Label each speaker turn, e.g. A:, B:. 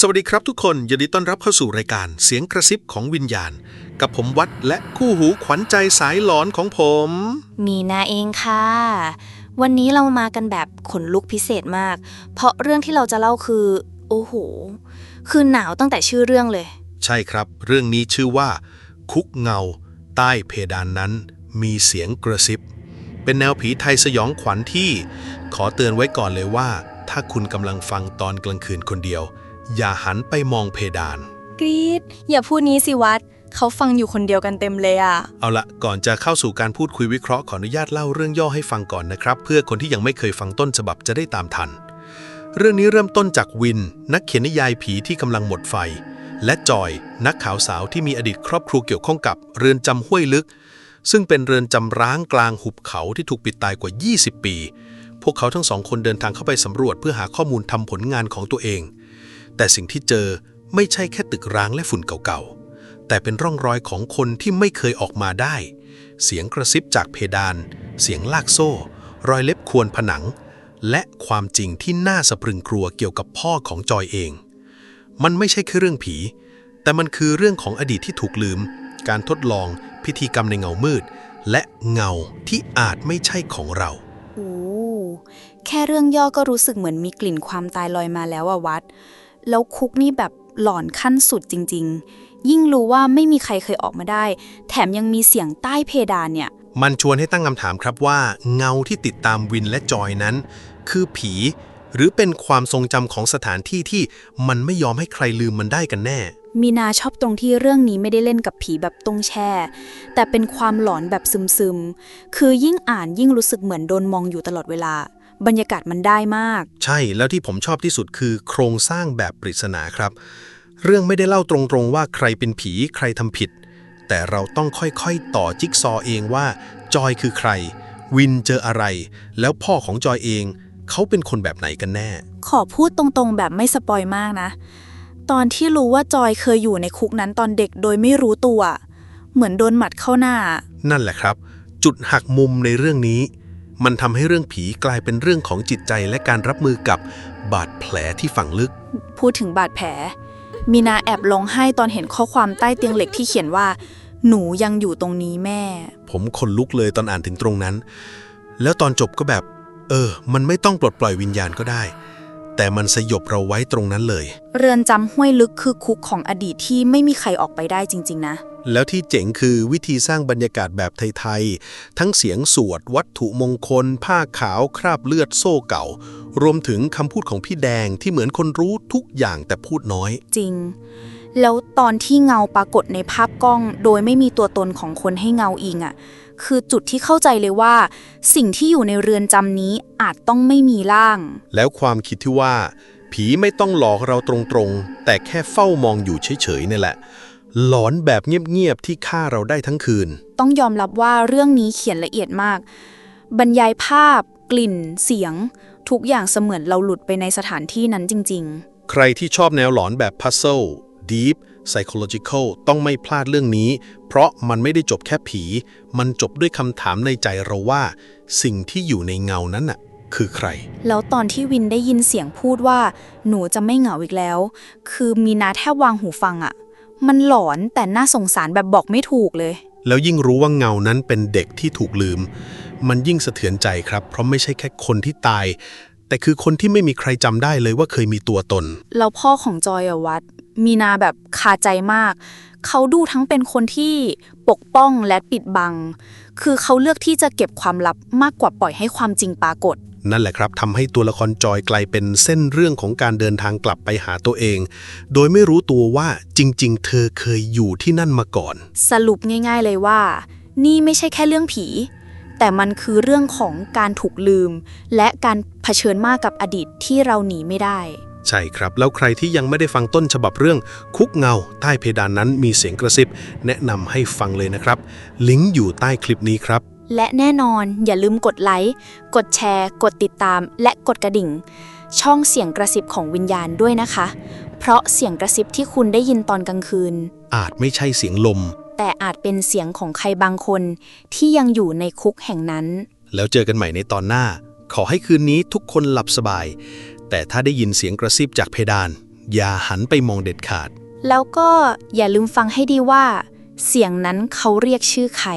A: สวัสดีครับทุกคนยินดีต้อนรับเข้าสู่รายการเสียงกระซิบของวิญญาณ กับผมวัดและคู่หูขวัญใจสายหลอนของผม
B: มีนาเองค่ะ วันนี้เรามากันแบบขนลุกพิเศษมาก เพราะเรื่องที่เราจะเล่าคือ โอ้โห คือหนาวตั้งแต่ชื่อเรื่องเลย
A: ใช่ครับ เรื่องนี้ชื่อว่า คุกเงา ใต้เพดานนั้น มีเสียงกระซิบ เป็นแนวผีไทยสยองขวัญที่ ขอเตือนไว้ก่อนเลยว่า ถ้าคุณกำลังฟังตอนกลางคืนคนเดียว อย่าหันไปมองเพดาน
C: กรีดอย่าพูดนี้สิวัด เขาฟังอยู่คนเดียวกันเต็มเลยอะ
A: เอาละก่อนจะเข้าสู่การพูดคุยวิเคราะห์ขออนุญาตเล่าเรื่องย่อให้ฟังก่อนนะครับ เพื่อคนที่ยังไม่เคยฟังต้นฉบับจะได้ตามทัน เรื่องนี้เริ่มต้นจากวิน นักเขียนนิยายผีที่กำลังหมดไฟ และจอย นักข่าวสาวที่มีอดีตครอบครัวเกี่ยวข้องกับเรือนจำห้วยลึก ซึ่งเป็นเรือนจำร้างกลางหุบเขาที่ถูกปิดตายกว่า 20 ปี พวกเขาทั้งสองคนเดินทางเข้าไปสำรวจเพื่อหาข้อมูลทำผลงานของตัวเอง แต่สิ่งที่เจอไม่ใช่แค่ตึกร้างและฝุ่นเก่าๆ แต่เป็นร่องรอยของคนที่ไม่เคยออกมาได้ เสียงกระซิบจากเพดาน เสียงลากโซ่ รอยเล็บควรผนัง และความจริงที่น่าสะพรึงกลัวเกี่ยวกับพ่อของจอยเอง มันไม่ใช่แค่เรื่องผี แต่มันคือเรื่องของอดีตที่ถูกลืม การทดลอง พิธีกรรมในเงามืด และเงาที่อาจไม่ใช่ของเรา
C: โอ้แค่เรื่องย่อก็รู้สึกเหมือนมีกลิ่นความตายลอยมาแล้วอะวัด แล้วคุกนี่แบบหลอนขั้นสุดจริง ๆ ยิ่งรู้ว่าไม่มีใครเคยออกมาได้ แถมยังมีเสียงใต้เพดานเนี่ย
A: มันชวนให้ตั้งคำถามครับว่าเงาที่ติดตามวินและจอยนั้น คือผี หรือเป็นความทรงจำของสถานที่ที่มันไม่ยอมให้ใครลืมมันได้กันแน่
C: มีนาชอบตรงที่เรื่องนี้ไม่ได้เล่นกับผีแบบตรงแช่ แต่เป็นความหลอนแบบซึมๆ คือยิ่งอ่านยิ่งรู้สึกเหมือนโดนมองอยู่ตลอดเวลา บรรยากาศมันได้มาก
A: ใช่แล้วที่ผมชอบที่สุดคือโครงสร้างแบบปริศนาครับ เรื่องไม่ได้เล่าตรงๆว่าใครเป็นผีใครทำผิด แต่เราต้องค่อยๆ ต่อจิ๊กซอว์เองว่า จอยคือใคร วินเจออะไร แล้วพ่อของจอยเอง เขาเป็นคนแบบไหนกันแน่
C: ขอพูดตรงๆ แบบไม่สปอยมากนะ ตอนที่รู้ว่าจอยเคยอยู่ในคุกนั้นตอนเด็กโดยไม่รู้ตัว เหมือนโดนหมัดเข้าหน้า
A: นั่นแหละครับ จุดหักมุมในเรื่องนี้ มันทำให้เรื่องผีกลายเป็นเรื่องของจิตใจและการรับมือกับบาดแผลที่ฝังลึก
C: พูดถึงบาดแผล มีนาแอบร้องไห้ตอนเห็นข้อความใต้เตียงเหล็กที่เขียนว่า หนูยังอยู่ตรงนี้แม่
A: ผมขนลุกเลยตอนอ่านถึงตรงนั้น แล้วตอนจบก็แบบ เออ มันไม่ต้องปลดปล่อยวิญญาณก็ได้ แต่มันสยบเราไว้ตรงนั้นเลย
C: เรือนจำห้วยลึกคือคุกของอดีตที่ไม่มีใครออกไปได้จริง ๆ นะ
A: แล้วที่เจ๋งคือวิธีสร้างบรรยากาศแบบไทยๆ ทั้งเสียงสวด วัตถุมงคล ผ้าขาวคราบเลือดโซ่เก่า รวมถึงคำพูดของพี่แดงที่เหมือนคนรู้ทุกอย่างแต่พูดน้อย
C: จริง แล้วตอนที่เงาปรากฏในภาพกล้อง โดยไม่มีตัวตนของคนให้เงาอิงอะ่ะคือจุดที่เข้าใจเลยว่า สิ่งที่อยู่ในเรือนจำนี้อาจต้องไม่มีร่าง
A: แล้วความคิดที่ว่า ผีไม่ต้องหลอกเราตรงๆ แต่แค่เฝ้ามองอยู่เฉยๆนี่แหละ หลอนแบบเงียบๆที่ฆ่าเราได้ทั้งคืน
C: ต้องยอมรับว่าเรื่องนี้เขียนละเอียดมาก บรรยายภาพ กลิ่น เสียง ทุกอย่างเสมือนเราหลุดไปในสถานที่นั้นจริง
A: ใครที่ชอบแนวหลอนแบบ Puzzle Deep Psychological ต้องไม่พลาดเรื่องนี้ เพราะมันไม่ได้จบแค่ผี มันจบด้วยคำถามในใจเราว่า สิ่งที่อยู่ในเงานั้นน่ะ คือใคร
C: ๆแล้วตอนที่วินได้ยินเสียงพูดว่า หนูจะไม่เหงาอีกแล้ว คือมีนาแทบวางหูฟังอะ่ะ มันหลอนแต่น่าสงสารแบบบอกไม่ถูกเลย
A: แล้วยิ่งรู้ว่าเงานั้นเป็นเด็กที่ถูกลืม มันยิ่งสะเทือนใจครับ เพราะไม่ใช่แค่คนที่ตาย แต่คือคนที่ไม่มีใครจำได้เลยว่าเคยมีตัวตน
C: แล้วพ่อของจอยอะวัด มีนาแบบคาใจมาก เขาดูทั้งเป็นคนที่ปกป้องและปิดบัง คือเขาเลือกที่จะเก็บความลับมากกว่าปล่อยให้ความจริงปรากฏ
A: นั่นแหละครับทำให้ตัวละครจอยกลายเป็นเส้นเรื่องของการเดินทางกลับไปหาตัวเอง โดยไม่รู้ตัวว่าจริง ๆ เธอเคยอยู่ที่นั่นมาก่อน
C: สรุปง่ายๆเลยว่า นี่ไม่ใช่แค่เรื่องผี แต่มันคือเรื่องของการถูกลืม และการเผชิญมากกับอดีตที่เราหนีไม่ได้
A: ใช่ครับ แล้วใครที่ยังไม่ได้ฟังต้นฉบับเรื่องคุกเงา ใต้เพดานนั้นมีเสียงกระซิบ แนะนำให้ฟังเลยนะครับ ลิงก์อยู่ใต้คลิปนี้ครับ
C: และแน่นอนอย่าลืมกดไลค์ กดแชร์ กดติดตาม และกดกระดิ่ง ช่องเสียงกระซิบของวิญญาณด้วยนะคะ เพราะเสียงกระซิบที่คุณได้ยินตอนกลางคืน
A: อาจไม่ใช่เสียงลม
C: แต่อาจเป็นเสียงของใครบางคนที่ยังอยู่ในคุกแห่งนั้น
A: แล้วเจอกันใหม่ในตอนหน้า ขอให้คืนนี้ทุกคนหลับสบาย แต่ถ้าได้ยินเสียงกระซิบจากเพดาน อย่าหันไปมองเด็ดขาด
C: แล้วก็อย่าลืมฟังให้ดีว่า เสียงนั้นเขาเรียกชื่อใคร